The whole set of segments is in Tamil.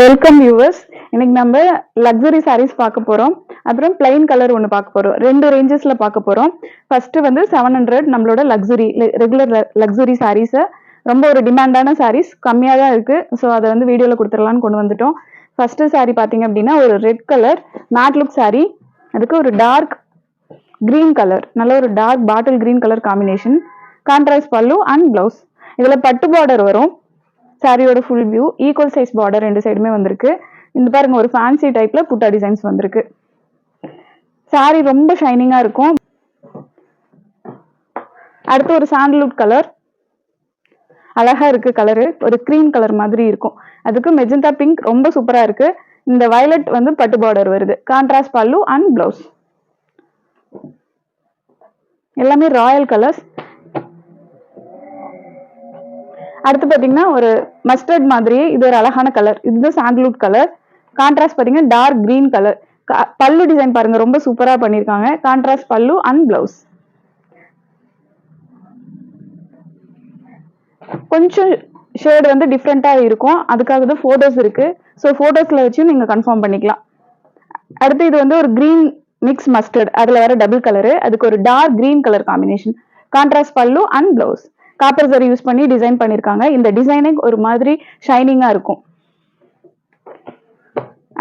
வெல்கம் வியூவர்ஸ் இன்னைக்கு நம்ம லக்ஸரி சாரீஸ் பார்க்க போறோம். அப்புறம் பிளைன் கலர் ஒன்று பார்க்க போறோம். ரெண்டு ரேஞ்சஸ்ல பார்க்க போறோம். ஃபர்ஸ்ட் வந்து செவன் ஹண்ட்ரட் நம்மளோட லக்ஸுரி ரெகுலர் லக்ஸுரி சாரீஸை ரொம்ப ஒரு டிமாண்டான சாரீஸ் கம்மியாக தான் இருக்கு. ஸோ அதை வந்து வீடியோவில் கொடுத்துடலான்னு கொண்டு வந்துட்டோம். ஃபர்ஸ்ட் saree பார்த்தீங்க அப்படின்னா ஒரு red colour matte look saree. அதுக்கு ஒரு டார்க் கிரீன் கலர் நல்ல ஒரு dark bottle green colour combination contrast pallu and blouse இதில் பட்டு பார்டர் வரும். சாரியோட full view equal size border ரெண்டு சைடுமே வந்திருக்கு. இந்த பாருங்க ஒரு ஃபேன்சி டைப்ல புட்டா டிசைன்ஸ் வந்திருக்கு. சாரி ரொம்ப ஷைனிங்கா இருக்கும். அடுத்து ஒரு சாண்டல்வுட் கலர் அழகா இருக்கு கலரு ஒரு க்ரீம் கலர் மாதிரி இருக்கும். அதுக்கு மெஜந்தா பிங்க் ரொம்ப சூப்பரா இருக்கு. இந்த வயலட் வந்து பட்டு பார்டர் வருது. கான்ட்ராஸ்ட் பல்லு அண்ட் பிளவுஸ் எல்லாமே ராயல் கலர்ஸ் அடுத்து பாத்தீங்கன்னா ஒரு மஸ்டர்ட் மாதிரியே இது ஒரு அழகான கலர் இது சாண்ட்லூட் கலர் கான்ட்ராஸ்ட் பாத்தீங்கன்னா dark green colour pallu design பாருங்க ரொம்ப சூப்பரா பண்ணிருக்காங்க. கான்ட்ராஸ்ட் பல்லு அண்ட் பிளவுஸ் கொஞ்சம் ஷேடு வந்து டிஃப்ரெண்ட்டாக இருக்கும். அதுக்காக தான் ஃபோட்டோஸ் இருக்கு. ஸோ ஃபோட்டோஸில் வச்சும் நீங்கள் கன்ஃபார்ம் பண்ணிக்கலாம். அடுத்து இது வந்து ஒரு க்ரீன் மிக்ஸ் மஸ்டர்ட் அதில் வர டபுள் கலரு அதுக்கு ஒரு dark green colour combination contrast pallu and blouse copper zari use பண்ணி டிசைன் பண்ணிருக்காங்க. இந்த டிசைனே ஒரு மாதிரி ஷைனிங்கா இருக்கும்.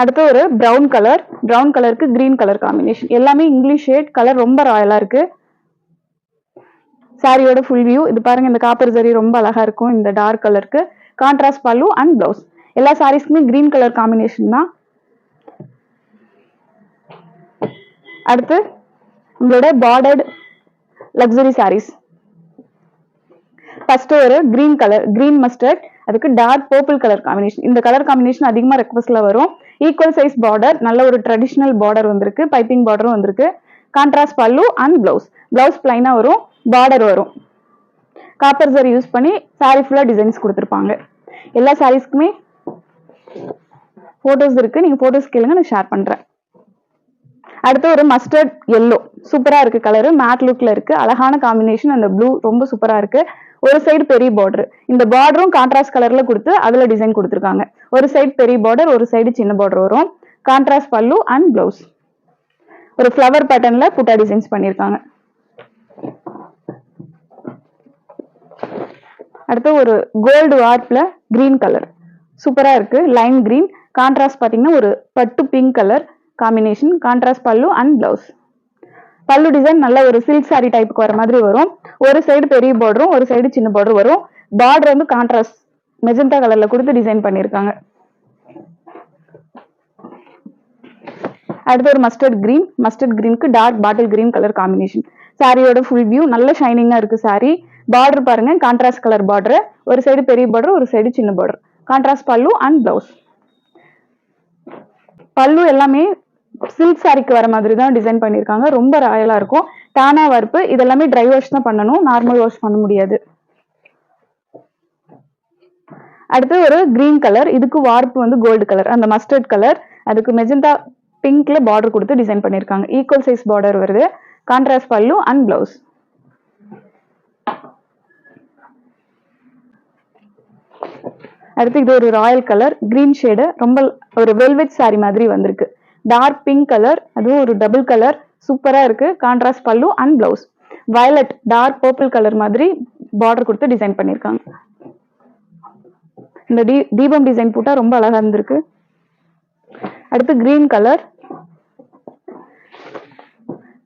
அடுத்து ஒரு ப்ரௌன் கலர் ப்ரௌன் கலருக்கு கிரீன் கலர் காம்பினேஷன் எல்லாமே இங்கிலீஷ் ஷேட் கலர் ரொம்ப ராயலா இருக்கு. சாரியோட ஃபுல் வியூ இது பாருங்க இந்த காப்பர் சரி ரொம்ப அழகா இருக்கும். இந்த டார்க் கலருக்கு கான்ட்ராஸ்ட் பல்லு அண்ட் பிளவுஸ் எல்லா சாரீஸ்க்குமே கிரீன் கலர் காம்பினேஷன் தான். அடுத்து உங்களோட பார்டர்ட் லக்ஸரி சாரீஸ் ஃபர்ஸ்ட் ஒரு கிரீன் கலர் கிரீன் மஸ்டர்ட் அதுக்கு டார்க் பர்பிள் கலர் காம்பினேஷன் இந்த கலர் காம்பினேஷன் அதிகமா ரெக்வஸ்ட்ல வரும். ஈக்குவல் சைஸ் பார்டர் நல்ல ஒரு ட்ரெடிஷனல் பார்டர் வந்திருக்கு பைப்பிங் பார்டரும் வந்திருக்கு. Contrast pallu and blouse blouse பிளைனா வரும் பார்டர் வரும். காப்பர் சரி யூஸ் பண்ணி சாரி ஃபுல்லா டிசைன்ஸ் கொடுத்துருப்பாங்க. எல்லா சாரீஸ்க்குமே போட்டோஸ் இருக்கு. நீங்க போட்டோஸ் கேளுங்க நான் ஷேர் பண்றேன். அடுத்து ஒரு மஸ்டர்ட் எல்லோ சூப்பரா இருக்கு கலரு மேட் லுக்ல இருக்கு. அழகான காம்பினேஷன் அந்த ப்ளூ ரொம்ப சூப்பரா இருக்கு. ஒரு சைடு பெரிய பார்டர் இந்த பார்டரும் கான்ட்ராஸ்ட் கலர்ல கொடுத்து அதுல டிசைன் கொடுத்துருக்காங்க. ஒரு சைடு பெரிய பார்டர் ஒரு சைடு சின்ன பார்டர் வரும். கான்ட்ராஸ்ட் பல்லு அண்ட் பிளவுஸ் ஒரு ஃப்ளவர் பேட்டர்ன்ல புட்டா டிசைன்ஸ் பண்ணியிருக்காங்க. அடுத்து ஒரு கோல்டு வார்ப்ல கிரீன் கலர் சூப்பரா இருக்கு. லைன் கிரீன் கான்ட்ராஸ்ட் பார்த்தீங்கன்னா ஒரு பட்டு pink colour combination contrast pallu and blouse pallu design நல்ல ஒரு சில்க் சாரி டைப்புக்கு வர மாதிரி வரும். ஒரு சைடு பெரிய பார்டரும் ஒரு சைடு சின்ன பார்டர் வரும். பார்டர் வந்து கான்ட்ராஸ்ட் மெஜந்தா கலர்ல கொடுத்து டிசைன் பண்ணிருக்காங்க அடுத்து ஒரு mustard green mustard கிரீனுக்கு dark bottle green colour combination சாரியோட ஃபுல் வியூ நல்ல ஷைனிங்கா இருக்கு சாரி பார்டர் பாருங்க கான்ட்ராஸ்ட் கலர் பார்டர் ஒரு சைடு பெரிய பார்டர் ஒரு சைடு சின்ன border contrast pallu and blouse pallu எல்லாமே சில்க் சாரிக்கு வர மாதிரி தான் டிசைன் பண்ணியிருக்காங்க. ரொம்ப ராயலா இருக்கும். டானா வறுப்பு இதெல்லாமே ட்ரை வாஷ் தான் பண்ணணும். நார்மல் வாஷ் பண்ண முடியாது. அடுத்து ஒரு கிரீன் கலர் இதுக்கு வார்ப்பு வந்து கோல்டு கலர் அந்த மஸ்டர்ட் கலர் அதுக்கு மெஜந்தா பிங்க்ல பார்டர் கொடுத்து டிசைன் பண்ணிருக்காங்க ஈக்குவல் சைஸ் பார்டர் வருது. கான்ட்ராஸ்ட் பல்லு அண்ட் பிளவுஸ் அடுத்து இது ஒரு ராயல் கலர் கிரீன் ஷேடு ரொம்ப ஒரு வெல்வெட் சாரி மாதிரி வந்திருக்கு. டார்க் பிங்க் கலர் அதுவும் ஒரு டபுள் கலர் சூப்பராக இருக்குது contrast pallu and blouse violet dark purple colour மாதிரி பார்டர் கொடுத்து டிசைன் பண்ணியிருக்காங்க இந்த டி தீபம் டிசைன் போட்டால் ரொம்ப அழகாக இருந்திருக்கு. அடுத்து கிரீன் கலர்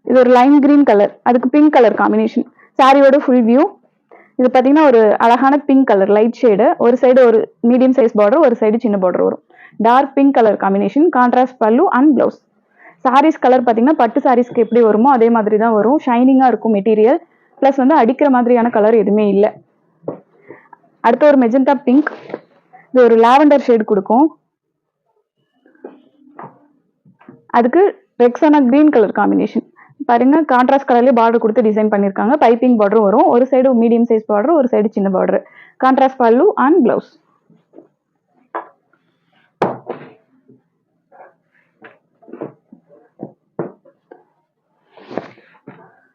இது ஒரு லைன் கிரீன் கலர் அதுக்கு பிங்க் கலர் காம்பினேஷன் சாரியோட ஃபுல் வியூ இது பார்த்தீங்கன்னா ஒரு அழகான பிங்க் கலர் லைட் ஷேடு ஒரு சைடு ஒரு மீடியம் சைஸ் பார்டர் ஒரு சைடு சின்ன பார்டர் வரும். Dark pink colour combination contrast pallu and blouse saris colour பார்த்தீங்கன்னா பட்டு சாரீஸ்க்கு எப்படி வருமோ அதே மாதிரி தான் வரும். ஷைனிங்காக இருக்கும் மெட்டீரியல் ப்ளஸ் வந்து அடிக்கிற மாதிரியான கலர் எதுவுமே இல்லை. அடுத்து ஒரு மெஜந்தா பிங்க் இது ஒரு லாவெண்டர் ஷேட் கொடுக்கும். அதுக்கு ரெக்ஸானா கிரீன் கலர் காம்பினேஷன் பாருங்க கான்ட்ராஸ்ட் கலர்லேயே பார்டர் கொடுத்து டிசைன் பண்ணியிருக்காங்க பைப்பிங் பார்டரும் வரும். ஒரு சைடு மீடியம் சைஸ் பார்டர் ஒரு சைடு சின்ன border contrast pallu and blouse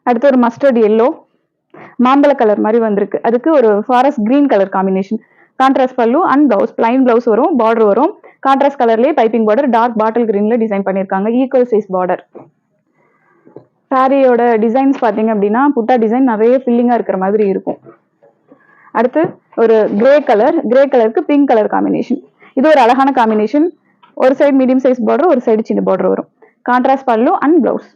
அடுத்து ஒரு மஸ்டர்ட் எல்லோ மாம்பழ கலர் மாதிரி வந்திருக்கு. அதுக்கு ஒரு forest green colour combination contrast pallu and blouse plain blouse வரும் பார்டர் வரும். கான்ட்ராஸ்ட் கலர்லயே பைப்பிங் பார்டர் டார்க் பாட்டில் கிரீன்ல டிசைன் பண்ணியிருக்காங்க ஈக்குவல் சைஸ் பார்டர் சாரியோட டிசைன்ஸ் பார்த்தீங்க அப்படின்னா புட்டா டிசைன் நிறைய ஃபில்லிங்காக இருக்கிற மாதிரி இருக்கும். அடுத்து ஒரு கிரே கலர் கிரே கலருக்கு பிங்க் கலர் காம்பினேஷன் இது ஒரு அழகான காம்பினேஷன் ஒரு சைடு மீடியம் சைஸ் பார்டர் ஒரு சைடு சின்ன பார்டர் வரும். Contrast pallu and blouse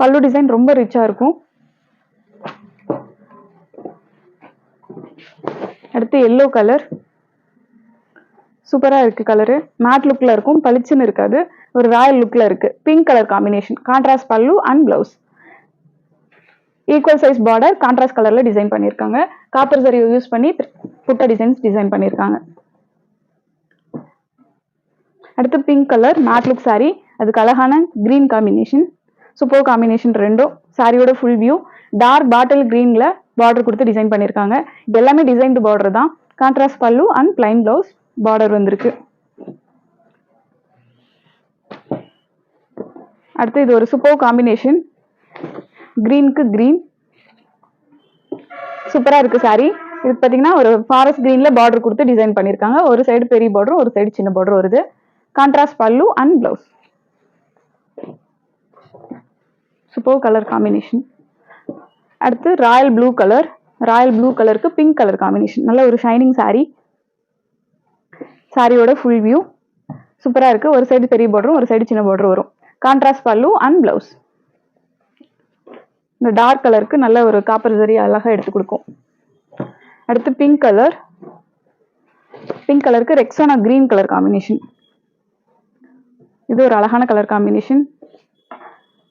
pallu design ரொம்ப ரிச்சா இருக்கும். அடுத்து எல்லோ கலர் சூப்பராக இருக்கு கலரு மேட் லுக்ல இருக்கும் பளிச்சுன்னு இருக்காது. ஒரு ராயல் லுக்ல இருக்கு. Pink colour combination contrast pallu and blouse equal size border contrast கலர்ல டிசைன் பண்ணியிருக்காங்க காப்பர் சரி யூஸ் பண்ணி புட்ட டிசைன்ஸ் டிசைன் பண்ணியிருக்காங்க அடுத்து pink colour matte look sari அதுக்கு அழகான கிரீன் காம்பினேஷன் சூப்பர் காம்பினேஷன் ரெண்டும் சாரியோட ஃபுல் வியூ டார்க் பாட்டில் கிரீன்ல பார்டர் கொடுத்து டிசைன் பண்ணியிருக்காங்க இது எல்லாமே டிசைன்டு பார்டர் தான். Contrast pallu and plain blouse border வந்திருக்கு. அடுத்து இது ஒரு சூப்பர் காம்பினேஷன் கிரீனுக்கு கிரீன் சூப்பராக இருக்கு saree. இது பார்த்தீங்கன்னா ஒரு ஃபாரஸ்ட் கிரீன்ல பார்டர் கொடுத்து டிசைன் பண்ணியிருக்காங்க ஒரு சைடு பெரிய பார்டர் ஒரு சைடு சின்ன பார்டர் வருது. Contrast pallu and blouse super colour combination அடுத்து royal blue colour royal blue கலருக்கு பிங்க் கலர் காம்பினேஷன் நல்ல ஒரு ஷைனிங் saree. சாரியோட ஃபுல் வியூ சூப்பராக இருக்குது ஒரு சைடு பெரிய பார்டரும் ஒரு சைடு சின்ன பார்டர் வரும். கான்ட்ராஸ்ட் பல்லு அண்ட் ப்ளவுஸ் இந்த டார்க் கலருக்கு நல்ல ஒரு காப்பர் சரி அழகாக எடுத்து கொடுக்கும். அடுத்து பிங்க் கலர் பிங்க் கலருக்கு ரெக்ஸோனா கிரீன் கலர் காம்பினேஷன் இது ஒரு அழகான கலர் காம்பினேஷன்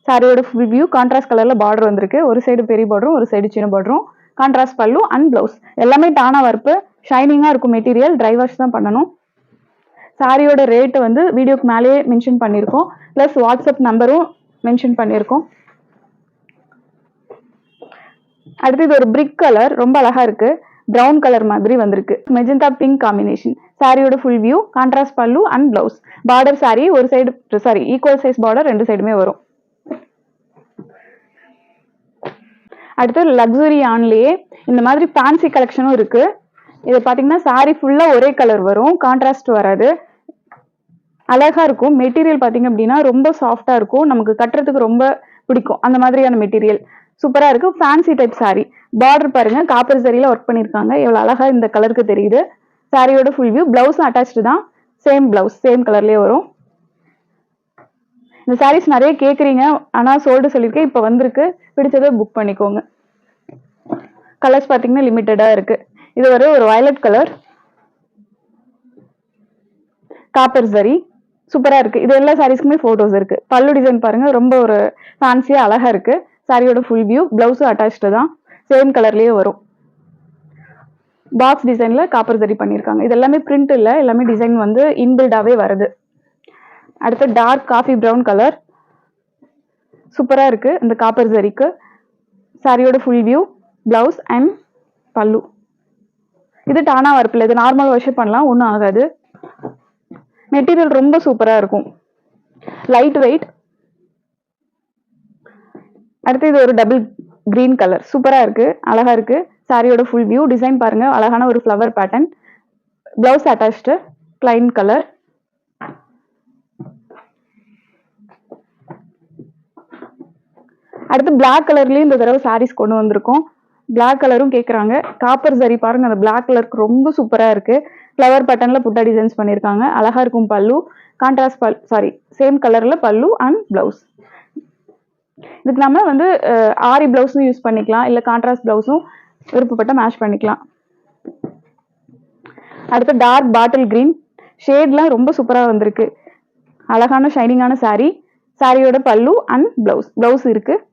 சாரியோட ஃபுல் வியூ கான்ட்ராஸ்ட் கலரில் பார்டர் வந்திருக்கு. ஒரு சைடு பெரிய பார்டரும் ஒரு சைடு சின்ன பார்டரும் கான்ட்ராஸ்ட் பல்லு அண்ட் ப்ளவுஸ் எல்லாமே டானா வர்ப்பு ஷைனிங்காக இருக்கும் மெட்டீரியல் ட்ரை வாஷ் தான் பண்ணணும். சாரியோட ரேட்டு வந்து வீடியோக்கு மேலேயே மென்ஷன் பண்ணியிருக்கோம். ப்ளஸ் வாட்ஸ்அப் நம்பரும் மென்ஷன் பண்ணியிருக்கோம். அடுத்து இது ஒரு பிரிக் கலர் ரொம்ப அழகாக இருக்குது ப்ரௌன் கலர் மாதிரி வந்திருக்கு. மெஜந்தா பிங்க் காம்பினேஷன் சாரியோட full view contrast pallu and blouse border sari ஒரு side sari equal size border ரெண்டு சைடுமே வரும். அடுத்து லக்ஸுரி ஆன்லேயே இந்த மாதிரி ஃபேன்சி கலெக்ஷனும் இருக்கு. இது பாத்தீங்கன்னா சாரி ஃபுல்லா ஒரே கலர் வரும். கான்ட்ராஸ்ட் வராது. அழகா இருக்கும். மெட்டீரியல் பாத்தீங்க அப்படின்னா ரொம்ப சாஃப்டா இருக்கும். நமக்கு கட்டுறதுக்கு ரொம்ப பிடிக்கும். அந்த மாதிரியான மெட்டீரியல் சூப்பரா இருக்கு. ஃபேன்சி டைப் சாரி பார்டர் பாருங்க. காப்பர் சரியில ஒர்க் பண்ணிருக்காங்க. எவ்வளவு அழகா இந்த கலருக்கு தெரியுது. சாரியோட ஃபுல் வியூ பிளவுஸ் அட்டாச்சு தான். சேம் பிளவுஸ் சேம் கலர்லயே வரும். இந்த சாரீஸ் நிறைய கேட்குறீங்க ஆனால் சோல்டு சொல்லியிருக்கேன். இப்போ வந்திருக்கு. பிடிச்சதை புக் பண்ணிக்கோங்க. கலர்ஸ் பார்த்தீங்கன்னா லிமிட்டடாக இருக்கு. இது ஒரு ஒரு வயலட் கலர் காப்பர் சரி சூப்பராக இருக்கு. இது எல்லா சாரீஸ்க்குமே ஃபோட்டோஸ் இருக்கு. பல்லு டிசைன் பாருங்க. ரொம்ப ஒரு ஃபேன்சியாக அழகாக இருக்கு. சாரியோட ஃபுல் வியூ பிளவுஸும் அட்டாச்சு தான். சேம் கலர்லேயே வரும். பாக்ஸ் டிசைனில் காப்பர் சரி பண்ணியிருக்காங்க இது எல்லாமே பிரிண்ட் இல்லை. எல்லாமே டிசைன் வந்து இன்பில்டாகவே வருது. அடுத்து டார்க் காஃபி ப்ரௌன் கலர் சூப்பராக இருக்குது இந்த காப்பர் ஜரிக்கு சாரியோட ஃபுல் வியூ ப்ளவுஸ் அண்ட் பல்லு. இது டானா வர்ப்பில் இது நார்மல் வாஷ் பண்ணலாம். ஒன்றும் ஆகாது. மெட்டீரியல் ரொம்ப சூப்பராக இருக்கும். லைட் வெயிட் அடுத்து இது ஒரு டபுள் க்ரீன் கலர் சூப்பராக இருக்குது அழகாக இருக்குது சாரியோட ஃபுல் வியூ டிசைன் பாருங்கள் அழகான ஒரு flower pattern blouse attached plain colour அடுத்து பிளாக் கலர்லயும் இந்த தடவை சாரீஸ் கொண்டு வந்திருக்கோம். பிளாக் கலரும் கேட்குறாங்க காப்பர் சரி பாருங்க அந்த பிளாக் கலருக்கு ரொம்ப சூப்பராக இருக்கு. ஃப்ளவர் பட்டனில் புட்டா டிசைன்ஸ் பண்ணியிருக்காங்க அழகா இருக்கும் பல்லு. கான்ட்ராஸ்ட் பல் சாரி சேம் கலர்ல பல்லு அண்ட் பிளவுஸ் இதுக்கு நம்ம வந்து ஆரி பிளவுஸும் யூஸ் பண்ணிக்கலாம். இல்லை கான்ட்ராஸ்ட் பிளவுஸும் விருப்பப்பட்ட மேட்ச் பண்ணிக்கலாம். அடுத்து டார்க் பாட்டில் கிரீன் ஷேட்லாம் ரொம்ப சூப்பராக வந்திருக்கு. அழகான ஷைனிங்கான சாரீ சாரியோட பல்லு அண்ட் பிளவுஸ் பிளவுஸ் இருக்குது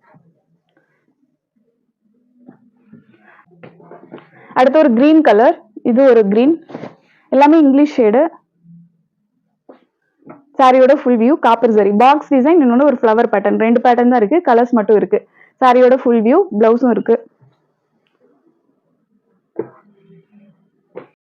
அடுத்து ஒரு கிரீன் கலர் இது ஒரு கிரீன் எல்லாமே இங்கிலீஷ் ஷேடு சாரியோட full view copper zari box design இன்னொன்று ஒரு ஃப்ளவர் பேட்டர்ன் ரெண்டு பேட்டர்ன் தான் இருக்கு கலர்ஸ் மட்டும் இருக்கு. சாரியோட ஃபுல் வியூ பிளவுஸும் இருக்கு.